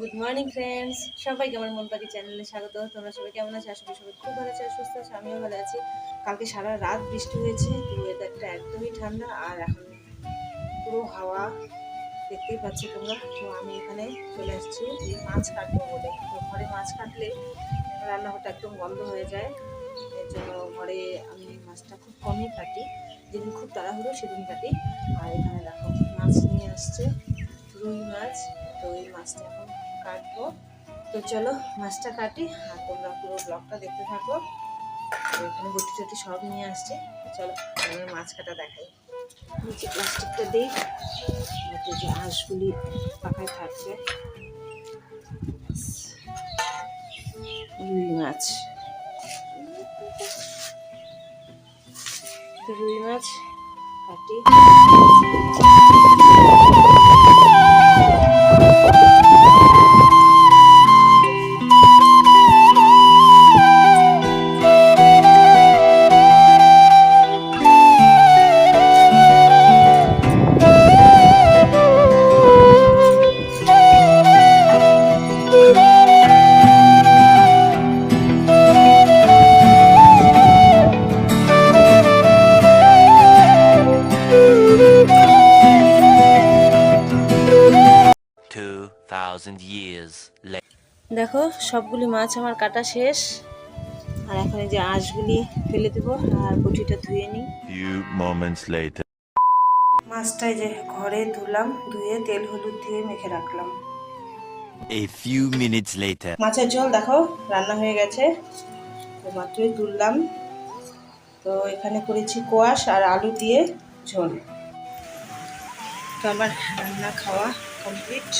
Good morning friends সবাইকে আমার মন পাখি চ্যানেলে স্বাগত। তোমরা সবাই কেমন আছো? আশা করি সবাই খুব ভালো আছে সুস্থ আছে। আমিও ভালো আছি। কালকে সারা রাত বৃষ্টি হয়েছে ওয়েদারটা একদমই ঠান্ডা। আর এখন পুরো হাওয়া, দেখতেই পাচ্ছি তোমরা। তো আমি এখানে চলে আসছি। মাছ কাটবো বলে। তো ঘরে মাছ কাটলে রান্নাঘরটা একদম বন্ধ হয়ে যায়। এর জন্য ঘরে আমি মাছটা খুব কমই কাটি। যেদিন খুব তাড়াহুড়ো সেদিন কাটি। আর এখানে দেখো, মাছ নিয়ে আসছে। রুই মাছ। তো এই মাছটা এখন কাটবো। তো চলো, মাছটা কাটি, আর তোমরা পুরো ব্লগটা দেখতে থাকো। এখানে বটি টটি সব নিয়ে আসছে। চলো, আমি মাছ কাটা দেখাই। নিচে প্লাস্টিকটা দিই। যে হাঁসগুলি পাখায় থাকবে। রুই মাছ। রুই মাছ কাটি। 2000 years later. দেখো সবগুলি মাছ আমার কাটা শেষ। আর এখন এই যে আঁশগুলি ফেলে দেবো আর বটিটা ধুয়ে নিই। Few moments later. মাছটা যে ঘরে ধুলাম ধুয়ে তেল হলুদ দিয়ে মেখে রাখলাম। A few minutes later. মাছের ঝোল দেখো রান্না হয়ে গেছে। তো মাত্রই তুললাম। তো এখানে করেছি কোয়াশ আর আলু দিয়ে ঝোল। তো আমার রান্না খাওয়া কমপ্লিট।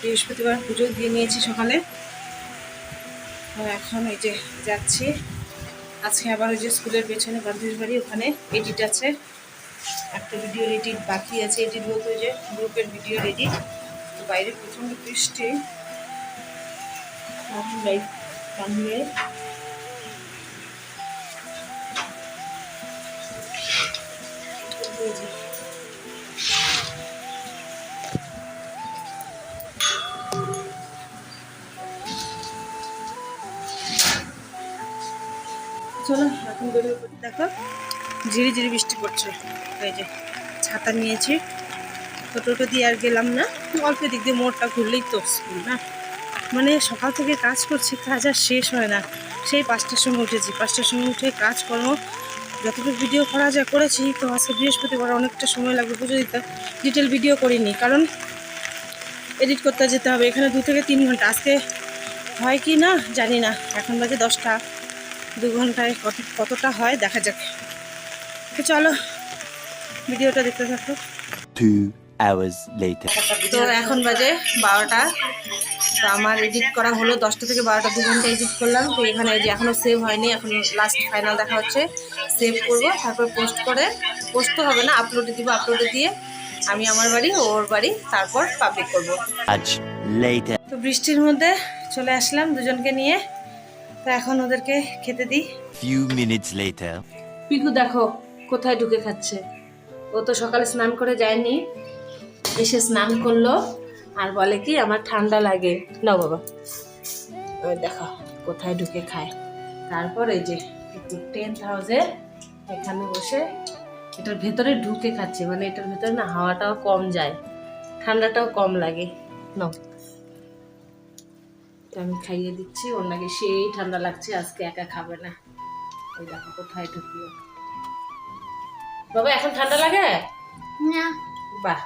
বৃহস্পতিবার পুজো দিয়ে নিয়েছি সকালে। এখন এই যে যাচ্ছি। আজকে আবার ওই যে স্কুলের পেছনে বান্ধবীর বাড়ি, ওখানে এডিট আছে। একটা ভিডিও এডিট বাকি আছে এডিট বলতে যে গ্রুপের ভিডিও এডিট তো বাইরে প্রচণ্ড বৃষ্টি। সামনে এই চলো, এখন বেরোয়। দেখো, ঝিরি ঝিরি বৃষ্টি পড়ছে। এই যে, ছাতা নিয়েছি। তো টোটো দিয়ে আর গেলাম না। অল্প দিক দিয়ে মোড়টা ঘুরলেই তো স্কুল না? মানে সকাল থেকে কাজ করছি, কাজ আর শেষ হয় না। সেই পাঁচটার সময় উঠেছি। পাঁচটার সময় উঠে কাজ কাজকর্ম, যতটুকু ভিডিও করা যায় করেছি। তো আজকে বৃহস্পতিবার অনেকটা সময় লাগবে পুজো দিতে। ডিটেল ভিডিও করিনি, কারণ এডিট করতে যেতে হবে। এখানে দু থেকে তিন ঘণ্টা। আজকে হয় কি না, জানি না। এখন বাজে দশটা। দু ঘন্টায় কত কতটা হয় দেখা যাক। তো চলো ভিডিওটা দেখতে থাকো। Two hours later. তো এখন বাজে বারোটা। তো আমার এডিট করা হলো দশটা থেকে বারোটা দু ঘণ্টা এডিট করলাম। তো এখানে যে এখনও সেভ হয়নি এখন লাস্ট ফাইনাল দেখা হচ্ছে। সেভ করব তারপর পোস্ট করে পোস্ট তো হবে না আপলোডে দিব আপলোডে দিয়ে আমি আমার বাড়ি ওর বাড়ি তারপর পাবলিক করব। তো বৃষ্টির মধ্যে চলে আসলাম দুজনকে নিয়ে। তো এখন ওদেরকে খেতে দিই। Few minutes later. পিকু দেখো কোথায় ঢুকে খাচ্ছে। ও তো সকালে স্নান করে যায়নি। এসে স্নান করল আর বলে কি আমার ঠান্ডা লাগে। নাও বাবা। ওই দেখো কোথায় ঢুকে খায়। তারপর এই যে টেন্ট হাউসে এখানে বসে এটার ভেতরে ঢুকে খাচ্ছে। মানে এটার ভেতরে না হাওয়াটাও কম যায়। ঠান্ডাটাও কম লাগে। নাও। তো আমি খাইয়ে দিচ্ছি। ওর নাকি সেই ঠান্ডা লাগছে আজকে একা খাবে না। ওই দেখো কোথায় ঢুকিও বাবা এখন ঠান্ডা লাগে? না। বাহ।